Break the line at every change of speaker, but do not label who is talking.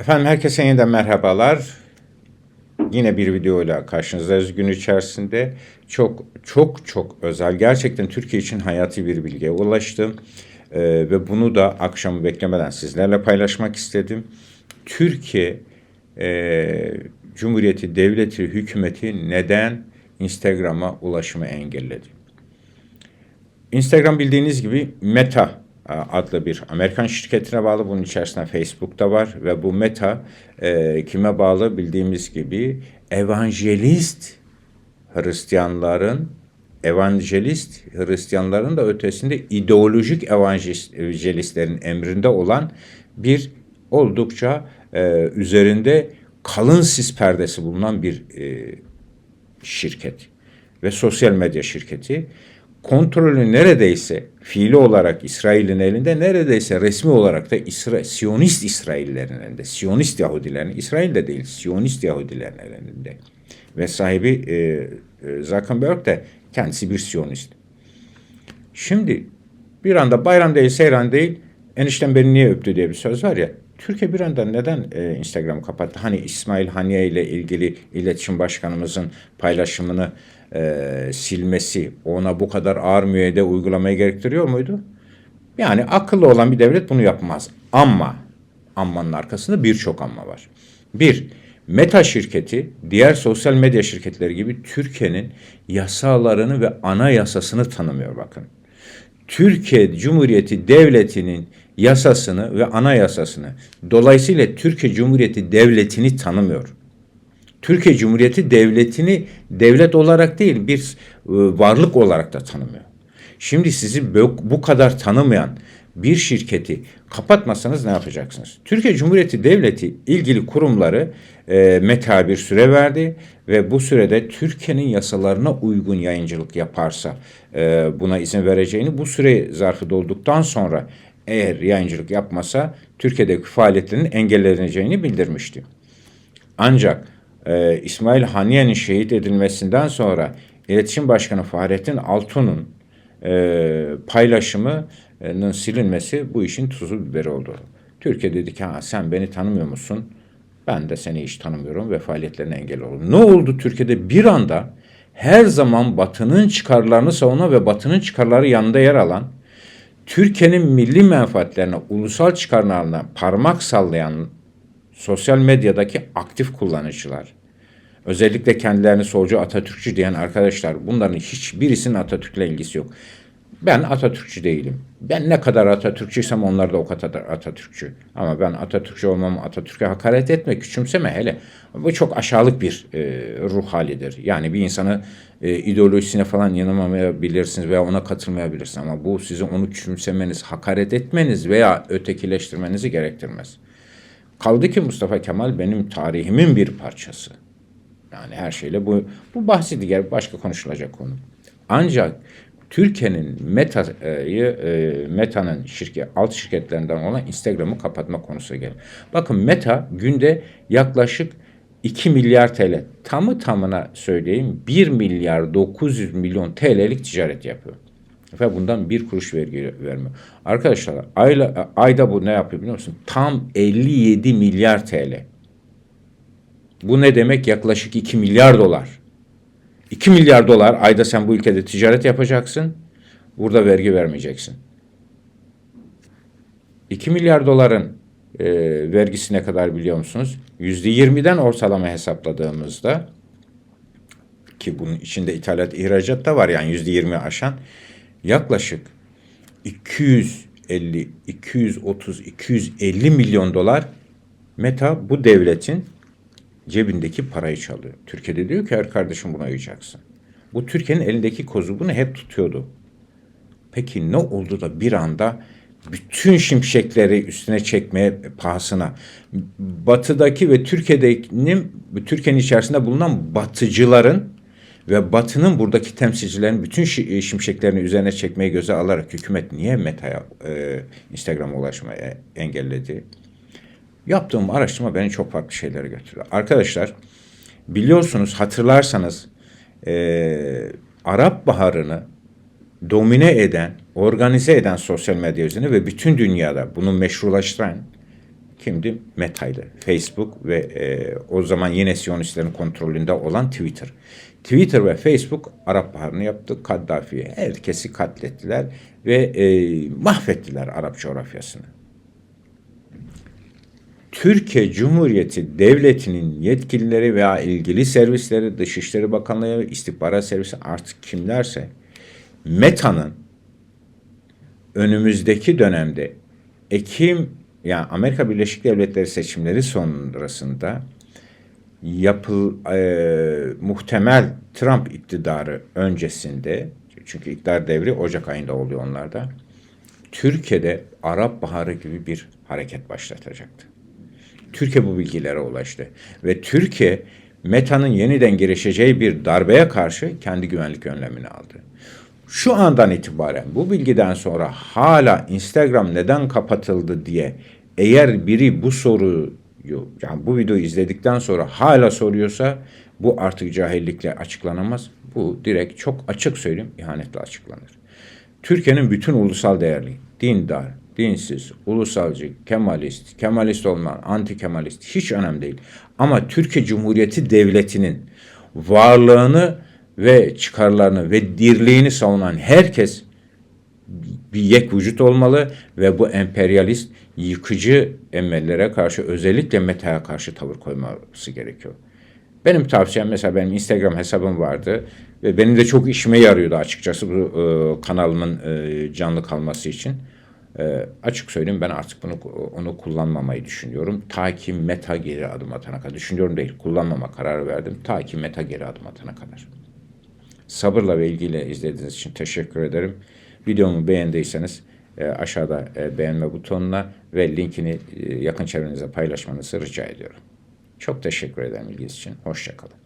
Efendim herkese yeniden merhabalar. Yine bir videoyla karşınızdayız gün içerisinde. Çok çok çok özel, gerçekten Türkiye için hayati bir bilgiye ulaştım. Ee, ve bunu da akşamı beklemeden sizlerle paylaşmak istedim. Türkiye e, Cumhuriyeti Devleti Hükümeti neden Instagram'a ulaşımı engelledi? Instagram bildiğiniz gibi Meta adlı bir Amerikan şirketine bağlı. Bunun içerisinde Facebook'ta var ve bu Meta e, kime bağlı bildiğimiz gibi evangelist Hristiyanların evangelist Hristiyanların da ötesinde ideolojik evangelistlerin emrinde olan bir oldukça e, üzerinde kalın sis perdesi bulunan bir e, şirket ve sosyal medya şirketi kontrolü neredeyse fiili olarak İsrail'in elinde neredeyse resmi olarak da İsra Siyonist İsraillerin elinde. Siyonist Yahudilerin, İsrail'de değil Siyonist Yahudilerin elinde. Ve sahibi e, e, Zuckerberg de kendisi bir Siyonist. Şimdi bir anda bayram değil, seyran değil, enişten beni niye öptü diye bir söz var ya. Türkiye bir anda neden e, Instagram kapattı? Hani İsmail Haniye ile ilgili iletişim başkanımızın paylaşımını e, silmesi ona bu kadar ağır müeyyide uygulamayı gerektiriyor muydu? Yani akıllı olan bir devlet bunu yapmaz. Ama ammanın arkasında birçok amma var. Bir, Meta şirketi diğer sosyal medya şirketleri gibi Türkiye'nin yasalarını ve anayasasını tanımıyor bakın. Türkiye Cumhuriyeti Devleti'nin yasasını ve anayasasını dolayısıyla Türkiye Cumhuriyeti Devleti'ni tanımıyor. Türkiye Cumhuriyeti Devleti'ni devlet olarak değil bir e, varlık olarak da tanımıyor. Şimdi sizi bu kadar tanımayan bir şirketi kapatmasanız ne yapacaksınız? Türkiye Cumhuriyeti Devleti ilgili kurumları e, meta bir süre verdi ve bu sürede Türkiye'nin yasalarına uygun yayıncılık yaparsa e, buna izin vereceğini bu süre zarfı dolduktan sonra eğer yayıncılık yapmasa Türkiye'deki faaliyetlerinin engelleneceğini bildirmişti. Ancak e, İsmail Haniye'nin şehit edilmesinden sonra İletişim Başkanı Fahrettin Altun'un e, paylaşımının silinmesi bu işin tuzu biberi oldu. Türkiye dedi ki ha, sen beni tanımıyor musun? Ben de seni hiç tanımıyorum ve faaliyetlerine engel oldum. Ne oldu Türkiye'de bir anda her zaman Batı'nın çıkarlarını savunan ve Batı'nın çıkarları yanında yer alan Türkiye'nin milli menfaatlerine, ulusal çıkarlarına parmak sallayan sosyal medyadaki aktif kullanıcılar, özellikle kendilerini solcu Atatürkçü diyen arkadaşlar bunların hiçbirisinin Atatürk'le ilgisi yok. Ben Atatürkçü değilim. Ben ne kadar Atatürkçüysem onlar da o kadar Atatürkçü. Ama ben Atatürkçü olmam, Atatürk'e hakaret etme, küçümseme hele. Bu çok aşağılık bir e, ruh halidir. Yani bir insanı e, ideolojisine falan inanmamayabilirsiniz veya ona katılmayabilirsiniz. Ama bu sizi onu küçümsemeniz, hakaret etmeniz veya ötekileştirmenizi gerektirmez. Kaldı ki Mustafa Kemal benim tarihimin bir parçası. Yani her şeyle bu, bu bahsi diğer başka konuşulacak konu. Ancak Türkiye'nin Meta'yı, e, Meta'nın şirket, alt şirketlerinden olan Instagram'ı kapatma konusu gelir. Bakın Meta günde yaklaşık 2 milyar TL, tamı tamına söyleyeyim 1 milyar 900 milyon TL'lik ticaret yapıyor. Ve bundan bir kuruş vergi vermiyor. Arkadaşlar ayla, ayda bu ne yapıyor biliyor musun? Tam 57 milyar TL. Bu ne demek? Yaklaşık 2 milyar dolar. 2 milyar dolar ayda sen bu ülkede ticaret yapacaksın. Burada vergi vermeyeceksin. 2 milyar doların e, vergisi ne kadar biliyor musunuz? %20'den ortalama hesapladığımızda ki bunun içinde ithalat ihracat da var yani %20 aşan yaklaşık 250, 230, 250 milyon dolar Meta bu devletin cebindeki parayı çalıyor. Türkiye'de diyor ki her kardeşim buna uyacaksın. Bu Türkiye'nin elindeki kozu bunu hep tutuyordu. Peki ne oldu da bir anda bütün şimşekleri üstüne çekmeye pahasına batıdaki ve Türkiye'deki Türkiye'nin içerisinde bulunan batıcıların ve Batı'nın buradaki temsilcilerin bütün e, şimşeklerini üzerine çekmeyi göze alarak hükümet niye Meta'ya, e, Instagram'a ulaşmaya engelledi? Yaptığım araştırma beni çok farklı şeylere götürdü. Arkadaşlar biliyorsunuz hatırlarsanız e, Arap Baharı'nı domine eden, organize eden sosyal medya üzerine ve bütün dünyada bunu meşrulaştıran kimdi? Meta'ydı. Facebook ve e, o zaman yine Siyonistlerin kontrolünde olan Twitter. Twitter ve Facebook Arap Baharı'nı yaptı. Kaddafi'ye herkesi katlettiler ve e, mahvettiler Arap coğrafyasını. Türkiye Cumhuriyeti Devleti'nin yetkilileri veya ilgili servisleri, Dışişleri Bakanlığı, İstihbarat Servisi artık kimlerse META'nın önümüzdeki dönemde Ekim yani Amerika Birleşik Devletleri seçimleri sonrasında yapıl e, muhtemel Trump iktidarı öncesinde çünkü iktidar devri Ocak ayında oluyor onlarda. Türkiye'de Arap Baharı gibi bir hareket başlatacaktı. Türkiye bu bilgilere ulaştı ve Türkiye META'nın yeniden girişeceği bir darbeye karşı kendi güvenlik önlemini aldı. Şu andan itibaren bu bilgiden sonra hala Instagram neden kapatıldı diye eğer biri bu soruyu yani bu videoyu izledikten sonra hala soruyorsa bu artık cahillikle açıklanamaz. Bu direkt çok açık söyleyeyim ihanetle açıklanır. Türkiye'nin bütün ulusal değerli, dindar, dinsiz, ulusalcı, kemalist, kemalist olmayan, anti kemalist hiç önemli değil. Ama Türkiye Cumhuriyeti Devleti'nin varlığını ve çıkarlarını ve dirliğini savunan herkes bir yek vücut olmalı ve bu emperyalist yıkıcı emellere karşı özellikle metaya karşı tavır koyması gerekiyor. Benim tavsiyem mesela benim Instagram hesabım vardı ve benim de çok işime yarıyordu açıkçası bu e, kanalımın e, canlı kalması için. E, açık söyleyeyim ben artık bunu onu kullanmamayı düşünüyorum. Ta ki meta geri adım atana kadar. Düşünüyorum değil kullanmama kararı verdim. Ta ki meta geri adım atana kadar. Sabırla ve ilgiyle izlediğiniz için teşekkür ederim. Videomu beğendiyseniz e, aşağıda e, beğenme butonuna ve linkini e, yakın çevrenize paylaşmanızı rica ediyorum. Çok teşekkür ederim ilginiz için. Hoşçakalın.